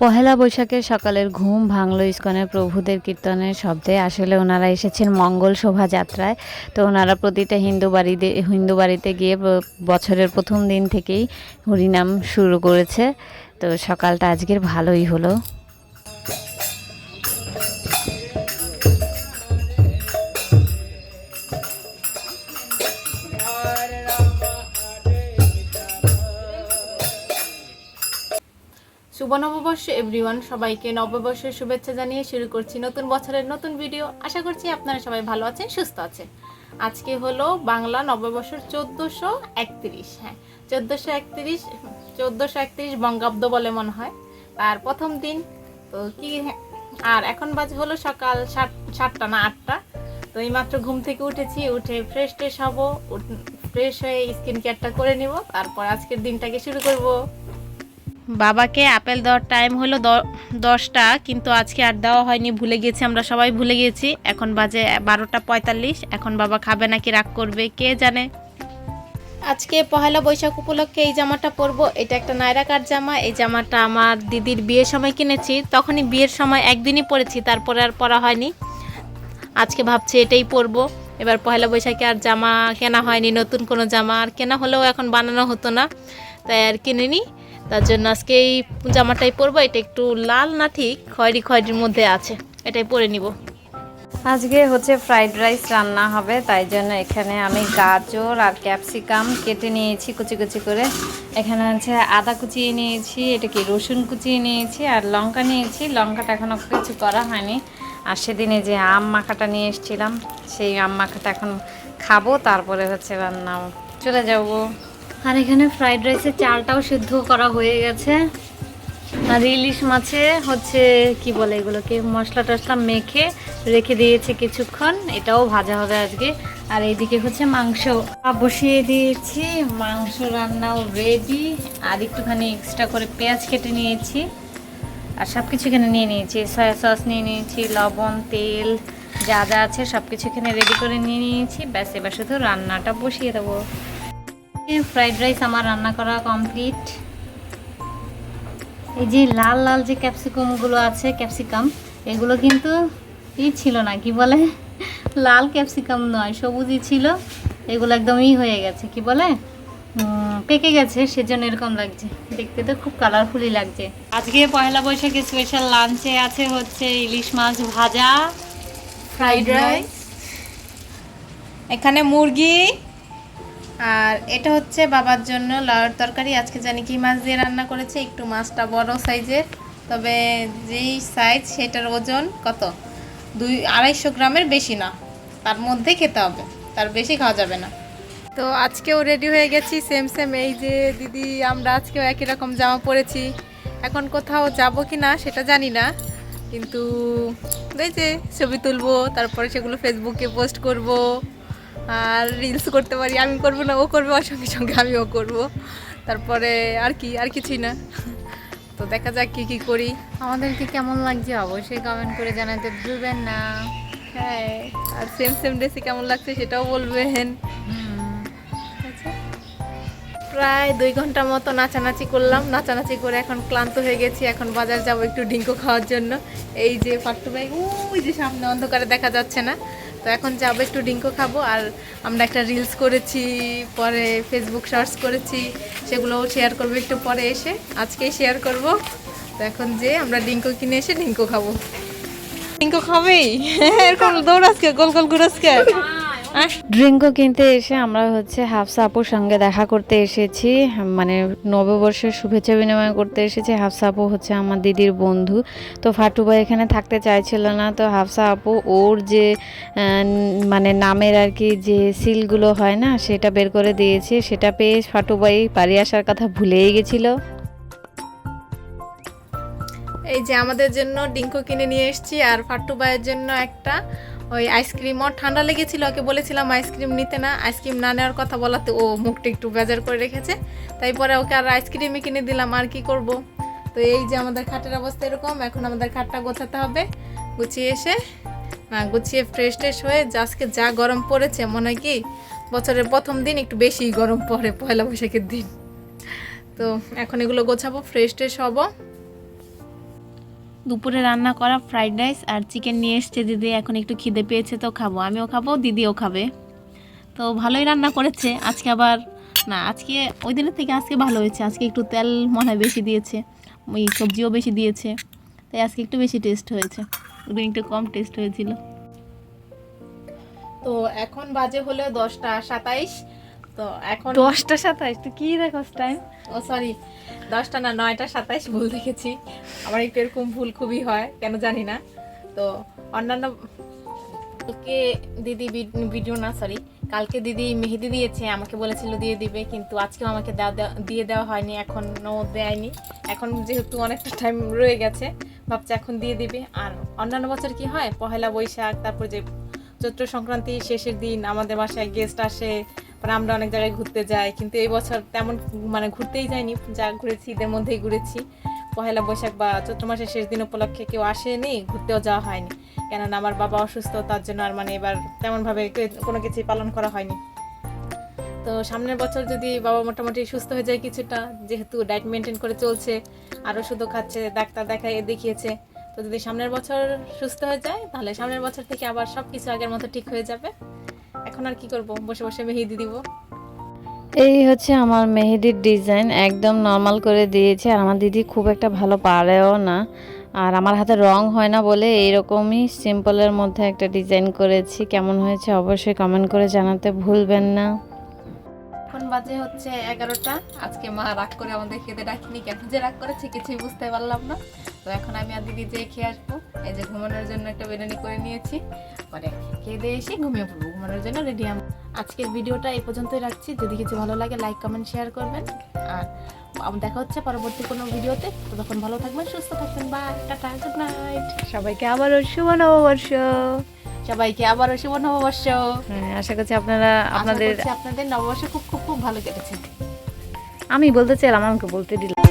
পহেলা বৈশাখের সকালের ঘুম ভাঙল ইস্কনের প্রভুদের কীর্তনের শব্দে। আসলে ওনারা এসেছেন মঙ্গল শোভাযাত্রায়। তো ওনারা প্রতিটা হিন্দু বাড়িতে হিন্দু বাড়িতে গিয়ে বছরের প্রথম দিন থেকেই হরিনাম শুরু করেছে। তো সকালটা আজকের ভালোই হলো। শুভ নববর্ষ এভরিওয়ান সবাইকে নববর্ষের শুভেচ্ছা জানিয়ে শুরু করছি নতুন বছরের নতুন ভিডিও আশা করছি আপনারা সবাই ভালো আছেন, সুস্থ আছেন। আজকে হলো বাংলা নববর্ষের চোদ্দোশো একত্রিশ হ্যাঁ চোদ্দোশো একত্রিশ চোদ্দোশো একত্রিশ বঙ্গাব্দ বলে মনে হয়। তার প্রথম দিন, তো কি আর এখন বাজে হলো সকাল সাত, সাতটা না আটটা। তো এইমাত্র ঘুম থেকে উঠেছি, উঠে ফ্রেশ ট্রেশ হব ফ্রেশ হয়ে স্কিন কেয়ারটা করে নিব, তারপর আজকের দিনটাকে শুরু করব। বাবাকে আপেল দেওয়ার টাইম হলো দশটা, কিন্তু আজকে আর দেওয়া হয়নি, ভুলে গেছি, আমরা সবাই ভুলে গেছি। এখন বাজে বারোটা পঁয়তাল্লিশ, এখন বাবা খাবে নাকি, রাগ করবে, কে জানে? আজকে পহেলা বৈশাখ উপলক্ষে এই জামাটা পরবো। এটা একটা নায়রাকার জামা, এই জামাটা আমার দিদির বিয়ের সময় কিনেছি। তখনই বিয়ের সময় একদিনই পরেছি, তারপরে আর পরা হয়নি। আজকে ভাবছি এটাই পরবো। এবার পহেলা বৈশাখে আর জামা কেনা হয়নি, নতুন কোনো জামা। আর কেনা হলেও এখন বানানো হতো না, তাই আর কিনিনি। তার জন্য আজকে এই জামাটাই পরবো, এটা একটু লাল না ঠিক, খয়েরি খয়েরির মধ্যে আছে, এটাই পরে নিব। আজকে হচ্ছে ফ্রাইড রাইস রান্না হবে, তাই জন্য এখানে আমি গাজর আর ক্যাপসিকাম কেটে নিয়েছি, কুচি কুচি করে। এখানে হচ্ছে আদা কুচিয়ে নিয়েছি এটা কি রসুন কুচিয়ে নিয়েছি আর লঙ্কা নিয়েছি। লঙ্কাটা এখনও কিছু করা হয়নি। আর সেদিনে যে আম মাখাটা নিয়ে এসেছিলাম, সেই আম মাখাটা এখন খাব, তারপরে হচ্ছে রান্না চলে যাব। আর এখানে ফ্রাইড রাইসের চালটাও সিদ্ধ করা হয়ে গেছে। আর ইলিশ মাছে হচ্ছে, কি বলে এগুলোকে, মশলা টশলা মেখে রেখে দিয়েছে কিছুক্ষণ। এটাও ভাজা হবে আজকে। আর এইদিকে হচ্ছে মাংস। বসিয়ে দিয়েছি, মাংস রান্নাও রেডি আর একটুখানি এক্সট্রা করে পেঁয়াজ কেটে নিয়েছি। আর সব কিছু এখানে নিয়ে নিয়েছি। সয়া সস নিয়ে নিয়েছি, লবণ, তেল যা যা আছে সব কিছু এখানে রেডি করে নিয়ে নিয়েছি। ব্যাস, এবার শুধু রান্নাটা বসিয়ে দেবো। ফ্রাইড রাইস আমার রান্না করা কমপ্লিট এই যে লাল লাল যে ক্যাপসিকামগুলো আছে ক্যাপসিকাম এগুলো কিন্তু ই ছিল না কি বলে? লাল ক্যাপসিকাম নয় সবুজই ছিল এগুলো একদমই হয়ে গেছে কি বলে? পেকে গেছে সেজন্য এরকম লাগছে। দেখতে তো খুব কালারফুলই লাগছে। আজকে পয়লা বৈশাখে স্পেশাল লাঞ্চে আছে হচ্ছে ইলিশ মাছ ভাজা ফ্রাইড রাইস এখানে মুরগি আর এটা হচ্ছে বাবার জন্য লাউর তরকারি। আজকে জানি কি মাছ দিয়ে রান্না করেছে, একটু মাছটা বড় সাইজের, তবে যেই সাইজ সেটার ওজন কত? দুই, আড়াইশো গ্রামের বেশি না, তার মধ্যে খেতে হবে, তার বেশি খাওয়া যাবে না। তো আজকেও রেডি হয়ে গেছি সেম সেম এই যে দিদি, আমরা আজকেও একই রকম জামা পরেছি। এখন কোথাও যাব কি না সেটা জানি না, কিন্তু এই যে ছবি তুলবো, তারপরে সেগুলো ফেসবুকে পোস্ট করব। আর রিলস করতে পারি আমি করব না ও করবে ওর সঙ্গে সঙ্গে আমিও করব। তারপরে আর কি আর কিছুই না। তো দেখা যাক কি কি করি। আমাদেরকে কেমন লাগছে অবশ্যই কমেন্ট করে জানাতে ভুলবেন না। হ্যাঁ আর সেম সেম ড্রেসে কেমন লাগছে সেটাও বলবেন। আচ্ছা। প্রায় দুই ঘণ্টা মতো নাচানাচি করলাম। নাচানাচি করে এখন ক্লান্ত হয়ে গেছি। এখন বাজার যাব একটু ডিঙ্কো খাওয়ার জন্য। এই যে ফাট্টু ভাই ওই যে সামনে অন্ধকারে দেখা যাচ্ছে না। তো এখন যাব একটু ডিঙ্কো খাব আর আমরা একটা রিলস করেছি পরে ফেসবুক সার্চ করেছি সেগুলোও শেয়ার করব একটু পরে এসে আজকেই শেয়ার করব। তো এখন যে আমরা ডিঙ্কো কিনে এসে ডিঙ্কো খাব। ডিঙ্কো খাবেই এরকম দৌড়াচ্ছে গোল গোল ঘুরাচ্ছে ড্রিঙ্কও কিনতে এসে আমরা হচ্ছে হাফসা আপুর সঙ্গে দেখা করতে এসেছি। মানে নববর্ষের শুভেচ্ছা বিনিময় করতে এসেছি। হাফসা আপু হচ্ছে আমার দিদির বন্ধু। তো ফাটু এখানে থাকতে চাইছিল না। তো হাফসা আপু ওর যে মানে নামের আর কি যে সিলগুলো হয় না, সেটা বের করে দিয়েছে। সেটা পেয়ে ফাটু ভাই বাড়ি আসার কথা ভুলেই গেছিল। এই যে আমাদের জন্য ডিঙ্কু কিনে নিয়ে এসেছি, আর ফাট্টু ভাইয়ের জন্য একটা ওই আইসক্রিম, ওর ঠান্ডা লেগেছিল, ওকে বলেছিলাম আইসক্রিম নিতে না, আইসক্রিম না নেওয়ার কথা বলাতে ও মুখটা একটু বেজার করে রেখেছে। তাই পরে ওকে আর আইসক্রিমই কিনে দিলাম, আর কি করব? তো এই যে আমাদের খাটের অবস্থা এরকম, এখন আমাদের খাটটা গোছাতে হবে। গুছিয়ে এসে, না, গুছিয়ে ফ্রেশ ট্রেশ হয়ে আজকে যা গরম পড়েছে, মনে হয় কি বছরের প্রথম দিন একটু বেশি গরম পড়ে, পয়লা বৈশাখের দিন। তো এখন এগুলো গোছাবো ফ্রেশ ট্রেশ হব। দুপুরে রান্না করা ফ্রাইড রাইস আর চিকেন নিয়ে এসছে দিদি। এখন একটু খিদে পেয়েছে তো খাব। আমিও খাব, দিদিও খাবে। তো ভালোই রান্না করেছে। আজকে আবার, না, আজকে, ওই দিনের থেকে আজকে ভালো হয়েছে। আজকে একটু তেল মনে হয় বেশি দিয়েছে, ওই সবজিও বেশি দিয়েছে। তাই আজকে একটু বেশি টেস্ট হয়েছে। ওদিন একটু কম টেস্ট হয়েছিল। তো এখন বাজে হলো দশটা সাতাইশ। তো এখন দশটা সাতাইশ তো কি দেখো টাইম ও সরি দশটা না নয়টা সাতাইশ ভুল দেখেছি। আমার একটু এরকম ভুল খুবই হয় কেন জানি না। তো অন্যান্য ওকে দিদি ভিড- ভিডিও না সরি কালকে দিদি মেহেদি দিয়েছে আমাকে বলেছিল দিয়ে দিবে কিন্তু আজকেও আমাকে দেওয়া দেওয়া- দিয়ে দেওয়া হয়নি এখনও দেয়নি। এখন যেহেতু অনেকটা টাইম রয়ে গেছে ভাবছি এখন দিয়ে দিবে। আর অন্যান্য বছর কি হয়? পহেলা বৈশাখ তারপর যে চৈত্র সংক্রান্তি শেষের দিন আমাদের বাসায় গেস্ট আসে পরে আমরা অনেক জায়গায় ঘুরতে যাই, কিন্তু এই বছর তেমন মানে ঘুরতেই যাইনি। যা ঘুরেছি, ঈদের মধ্যেই ঘুরেছি। পহেলা বৈশাখ বা চৈত্র মাসের শেষ দিন উপলক্ষে কেউ আসেনি, ঘুরতেও যাওয়া হয়নি। কেননা আমার বাবা অসুস্থ, তার জন্য আর মানে এবার তেমনভাবে কোনো কিছুই পালন করা হয়নি। তো সামনের বছর যদি বাবা মোটামুটি সুস্থ হয়ে যায় কিছুটা, যেহেতু ডায়েট মেনটেন করে চলছে, আরও শুধু খাচ্ছে ডাক্তার দেখায়, দেখিয়েছে, তো যদি সামনের বছর সুস্থ হয়ে যায়, তাহলে সামনের বছর থেকে আবার সব কিছু আগের মতো ঠিক হয়ে যাবে। এখন আর কি করব? বসে বসে মেহেদি দিব। এই হচ্ছে আমার মেহেদির ডিজাইন একদম নর্মাল করে দিয়েছে। আর আমার দিদি খুব একটা ভালো পারেও না। আর আমার হাতে রং হয় না বলে এইরকমই সিম্পলের মধ্যে একটা ডিজাইন করেছি। কেমন হয়েছে অবশ্যই কমেন্ট করে জানাতে ভুলবেন না। এখন বাজে হচ্ছে এগারোটা। আজকে মা রাগ করে আমাদের খেতে ডাকিনি কেন? যে রাগ করেছে কিছুই বুঝতে পারলাম না। তো এখন আমি আর দিদি যেয়ে খেয়ে আসব। এই যে ঘুমানোর জন্য একটা বিরিয়ানি করে নিয়েছি। পরে খেয়ে দিয়ে এসে ঘুমিয়ে পড়ব। ঘুমানোর জন্য রেডি আমি। আজকের ভিডিওটা এই পর্যন্তই রাখছি। যদি কিছু ভালো লাগে লাইক কমেন্ট শেয়ার করবেন। আর দেখা হচ্ছে পরবর্তী কোনো ভিডিওতে। তো তখন ভালো থাকবেন সুস্থ থাকবেন। বাই টাটা গুড নাইট সবাইকে আবারও শুভ নববর্ষ। সবাইকে আবারও শুভ নববর্ষ। হ্যাঁ আশা করছি আপনারা আপনাদের আপনাদের আপনাদের নববর্ষ খুব খুব খুব ভালো কেটেছে। আমি বলতে চাইলাম আমাকে বলতে দিলাম